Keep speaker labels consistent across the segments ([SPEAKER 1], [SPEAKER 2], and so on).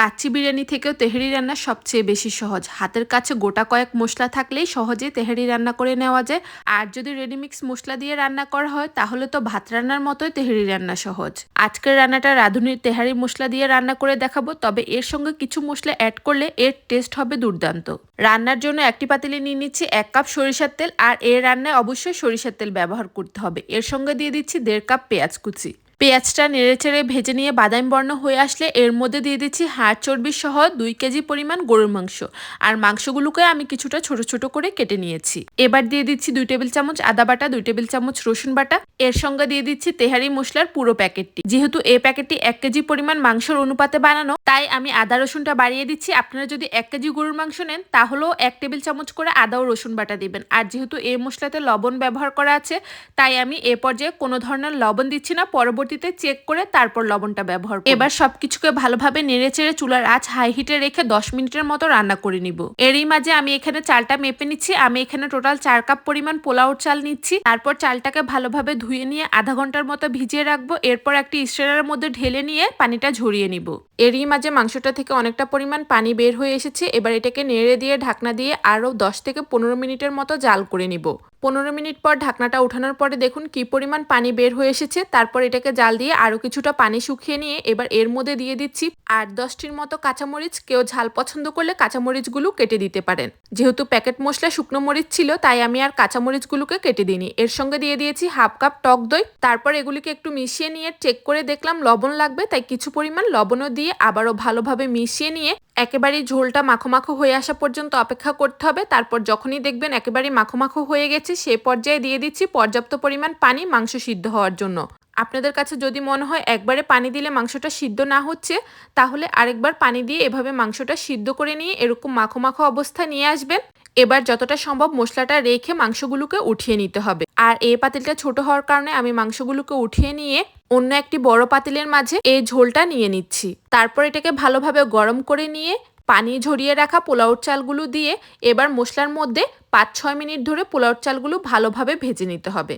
[SPEAKER 1] কাচ্চি বিরিয়ানি থেকেও তেহারি রান্না সবচেয়ে বেশি সহজ। হাতের কাছে গোটা কয়েক মশলা থাকলেই সহজে তেহারি রান্না করে নেওয়া যায়। আর যদি রেডিমিক্স মশলা দিয়ে রান্না করা হয়, তাহলে তো ভাত রান্নার মতোই তেহারি রান্না সহজ। আজকের রান্নাটা রাঁধুনির তেহারি মশলা দিয়ে রান্না করে দেখাবো, তবে এর সঙ্গে কিছু মশলা অ্যাড করলে এর টেস্ট হবে দুর্দান্ত। রান্নার জন্য একটি পাতিলে নিয়ে নিচ্ছি এক কাপ সরিষার তেল, আর এর রান্নায় অবশ্যই সরিষার তেল ব্যবহার করতে হবে। এর সঙ্গে দিয়ে দিচ্ছি দেড় কাপ পেঁয়াজ কুচি। পেঁয়াজটা নেড়ে নেড়েচেড়ে ভেজে নিয়ে বাদাম বর্ণ হয়ে আসলে এর মধ্যে দিয়ে দিচ্ছি হাড় চর্বি সহ দুই কেজি পরিমাণ গরুর মাংস। আর মাংসগুলোকে আমি কিছুটা ছোট ছোট করে কেটে নিয়েছি। এবার দিয়ে দিচ্ছি দুই টেবিল চামচ আদা বাটা, দুই টেবিল চামচ রসুন বাটা। এর সঙ্গে দিয়ে দিচ্ছি তেহারি মশলার পুরো প্যাকেটটি। যেহেতু এই প্যাকেটটি এক কেজি পরিমাণ মাংসের অনুপাতে বানানো, তাই আমি আদা রসুনটা বাড়িয়ে দিচ্ছি। আপনারা যদি এক কেজি গরুর মাংস নেন, তাহলেও এক টেবিল চামচ করে আদা ও রসুন বাটা দিবেন। আর যেহেতু এই মশলাতে লবণ ব্যবহার করা আছে, তাই আমি এ পর্যায়ে কোনো ধরনের লবণ দিচ্ছি না। পরবর্তীতে চেক করে তারপর লবণটা ব্যবহার এবার সবকিছুকে ভালোভাবে নেড়ে চেড়ে চুলার আঁচ হাই হিটে রেখে দশ মিনিটের মতো রান্না করে নিব। এরই মাঝে আমি এখানে চালটা মেপে নিচ্ছি। আমি এখানে টোটাল চার কাপ পরিমাণ পোলাওর চাল নিচ্ছি। তারপর চালটাকে ভালোভাবে ধুয়ে নিয়ে আধা ঘণ্টার মতো ভিজিয়ে রাখব। এরপর একটি স্ট্রেনারের মধ্যে ঢেলে নিয়ে পানিটা ঝরিয়ে নিব। এরই মাঝে মাংসটা থেকে অনেকটা পরিমাণ পানি বের হয়ে এসেছে। এবার এটাকে নেড়ে দিয়ে ঢাকনা দিয়ে আরও দশ থেকে পনেরো মিনিটের মতো জাল করে নিব। পনেরো মিনিট পর ঢাকনাটা উঠানোর পরে দেখুন কি পরিমাণ পানি বের হয়ে এসেছে। তারপর এটাকে জাল দিয়ে আরও কিছুটা পানি শুকিয়ে নিয়ে এবার এর মধ্যে দিয়ে দিচ্ছি আট দশটির মতো কাঁচামরিচ। কেউ ঝাল পছন্দ করলে কাঁচামরিচগুলো কেটে দিতে পারেন। যেহেতু প্যাকেট মশলা শুকনো মরিচ ছিল, তাই আমি আর কাঁচামরিচগুলোকে কেটে দিইনি। এর সঙ্গে দিয়ে দিয়েছি হাফ কাপ টক দই। তারপর এগুলিকে একটু মিশিয়ে নিয়ে চেক করে দেখলাম লবণ লাগবে, তাই কিছু পরিমাণ লবণও দিয়ে আবারও ভালোভাবে মিশিয়ে নিয়ে একেবারেই ঝোলটা মাখো মাখো হয়ে আসা পর্যন্ত অপেক্ষা করতে হবে। তারপর যখনই দেখবেন একেবারে মাখো মাখো হয়ে গেছে, সে পর্যায়ে দিয়ে দিচ্ছি পর্যাপ্ত পরিমাণ পানি মাংস সিদ্ধ হওয়ার জন্য। আপনাদের কাছে যদি মনে হয় একবারে পানি দিলে মাংসটা সিদ্ধ না হচ্ছে, তাহলে আরেকবার পানি দিয়ে এভাবে মাংসটা সিদ্ধ করে নিয়ে এরকম মাখো মাখো অবস্থা নিয়ে আসবেন। এবার যতটা সম্ভব মশলাটা রেখে মাংসগুলোকে উঠিয়ে নিতে হবে। আর এই পাতিলটা ছোট হওয়ার কারণে আমি মাংসগুলোকে উঠিয়ে নিয়ে অন্য একটি বড় পাতিলের মাঝে এই ঝোলটা নিয়ে নিচ্ছি। তারপর এটাকে ভালোভাবে গরম করে নিয়ে পানি ঝরিয়ে রাখা পোলাওর চালগুলো দিয়ে এবার মশলার মধ্যে পাঁচ ছয় মিনিট ধরে পোলাওর চালগুলো ভালোভাবে ভেজে নিতে হবে।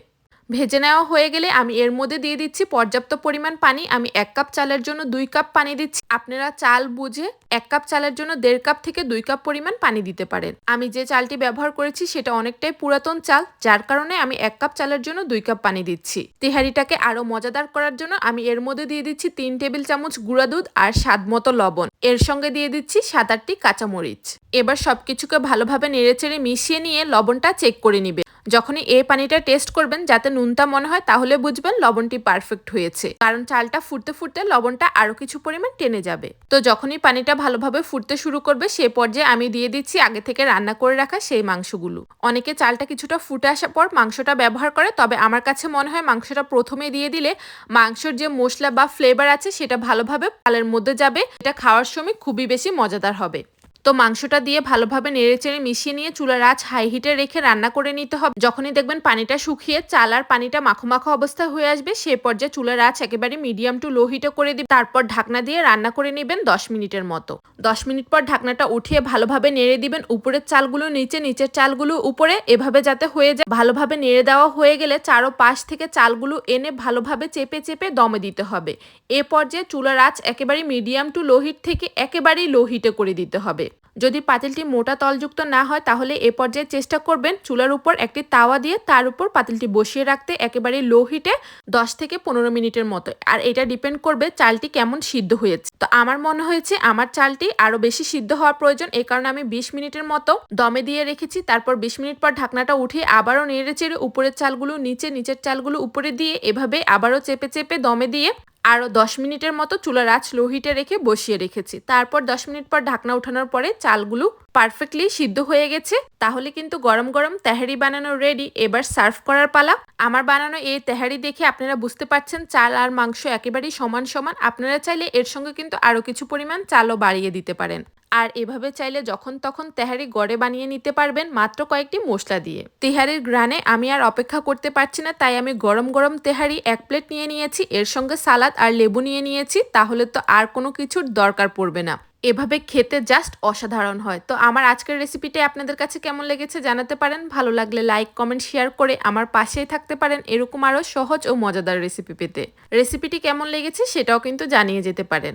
[SPEAKER 1] ভেজে নেওয়া হয়ে গেলে আমি এর মধ্যে দিয়ে দিচ্ছি পর্যাপ্ত পরিমাণ পানি। আমি এক কাপ চালের জন্য দুই কাপ পানি দিচ্ছি। আপনারা চাল বুঝে এক কাপ চালের জন্য দেড় কাপ থেকে দুই কাপ পরিমাণ পানি দিতে পারেন। আমি যে চালটি ব্যবহার করেছি সেটা অনেকটাই পুরাতন চাল, যার কারণে আমি এক কাপ চালের জন্য দুই কাপ পানি দিচ্ছি। তেহারিটাকে আরও মজাদার করার জন্য আমি এর মধ্যে দিয়ে দিচ্ছি তিন টেবিল চামচ গুঁড়া দুধ আর স্বাদ মতো লবণ। এর সঙ্গে দিয়ে দিচ্ছি সাত আটটি কাঁচামরিচ। এবার সবকিছুকে ভালোভাবে নেড়েচেড়ে মিশিয়ে নিয়ে লবণটা চেক করে নিবে। যখনই এই পানিটা টেস্ট করবেন, যাতে নুনটা মনে হয়, তাহলে বুঝবেন লবণটি পারফেক্ট হয়েছে। কারণ চালটা ফুটতে ফুটতে লবণটা আরও কিছু পরিমাণ টেনে যাবে। তো যখনই পানিটা ভালোভাবে ফুটতে শুরু করবে, সে পর্যায়ে আমি দিয়ে দিচ্ছি আগে থেকে রান্না করে রাখা সেই মাংসগুলো। অনেকে চালটা কিছুটা ফুটে আসার পর মাংসটা ব্যবহার করে, তবে আমার কাছে মনে হয় মাংসটা প্রথমে দিয়ে দিলে মাংসর যে মশলা বা ফ্লেভার আছে, সেটা ভালোভাবে চালের মধ্যে যাবে। এটা খাওয়ার সময় খুবই বেশি মজাদার হবে। তো মাংসটা দিয়ে ভালোভাবে নেড়েচেড়ে মিশিয়ে নিয়ে চুলার আঁচ হাই হিটে রেখে রান্না করে নিতে হবে। যখনই দেখবেন পানিটা শুকিয়ে চাল আর পানিটা মাখো মাখো অবস্থায় হয়ে আসবে, সে পর্যায়ে চুলার আঁচ একেবারে মিডিয়াম টু লো হিটে করে দিন তারপর ঢাকনা দিয়ে রান্না করে নেবেন দশ মিনিটের মতো। দশ মিনিট পর ঢাকনাটা উঠিয়ে ভালোভাবে নেড়ে দিবেন উপরের চালগুলো নিচে, নিচের চালগুলো উপরে, এভাবে যাতে হয়ে যায়। ভালোভাবে নেড়ে দেওয়া হয়ে গেলে চারো পাশ থেকে চালগুলো এনে ভালোভাবে চেপে চেপে দমে দিতে হবে। এ পর্যায়ে চুলার আঁচ একেবারে মিডিয়াম টু লো হিট থেকে একেবারেই লো হিটে করে দিতে হবে। যদি পাতিলটি মোটা তলযুক্ত না হয়, তাহলে এ পর্যায়ে চেষ্টা করবেন চুলার উপর একটি তাওয়া দিয়ে তার উপর পাতিলটি বসিয়ে রাখতে একেবারে লো হিটে দশ থেকে পনেরো মিনিটের মতো। আর এটা ডিপেন্ড করবে চালটি কেমন সিদ্ধ হয়েছে। তো আমার মনে হয়েছে আমার চালটি আরও বেশি সিদ্ধ হওয়ার প্রয়োজন এই কারণে আমি বিশ মিনিটের মতো দমে দিয়ে রেখেছি। তারপর বিশ মিনিট পর ঢাকনাটা উঠে আবারও নেড়ে চেড়ে উপরের চালগুলো, নিচে, নিচের চালগুলো উপরে দিয়ে এভাবে আবারও চেপে চেপে দমে দিয়ে আরও দশ মিনিটের মতো চুলার আঁচ লো হিটে রেখে বসিয়ে রেখেছি। তারপর দশ মিনিট পর ঢাকনা উঠানোর পরে চালগুলো পারফেক্টলি সিদ্ধ হয়ে গেছে। তাহলে কিন্তু গরম গরম তেহারি বানানো রেডি এবার সার্ভ করার পালা। আমার বানানো এই তেহারি দেখে আপনারা বুঝতে পারছেন, চাল আর মাংস একেবারেই সমান সমান। আপনারা চাইলে এর সঙ্গে কিন্তু আরও কিছু পরিমাণ চালও বাড়িয়ে দিতে পারেন। আর এভাবে চাইলে যখন তখন তেহারি গড়ে বানিয়ে নিতে পারবেন মাত্র কয়েকটি মশলা দিয়ে। তেহারির গ্রানে আমি আর অপেক্ষা করতে পারছি না, তাই আমি গরম গরম তেহারি এক প্লেট নিয়ে নিয়েছি, এর সঙ্গে সালাদ আর লেবু নিয়ে নিয়েছি, তাহলে তো আর কোনো কিছুর দরকার পড়বে না। এভাবে খেতে জাস্ট অসাধারণ হয়। তো আমার আজকের রেসিপিটি আপনাদের কাছে কেমন লেগেছে জানাতে পারেন, ভালো লাগলে লাইক কমেন্ট শেয়ার করে আমার পাশেই থাকতে পারেন এরকম আরও সহজ ও মজাদার রেসিপি পেতে। রেসিপিটি কেমন লেগেছে সেটাও কিন্তু জানিয়ে যেতে পারেন।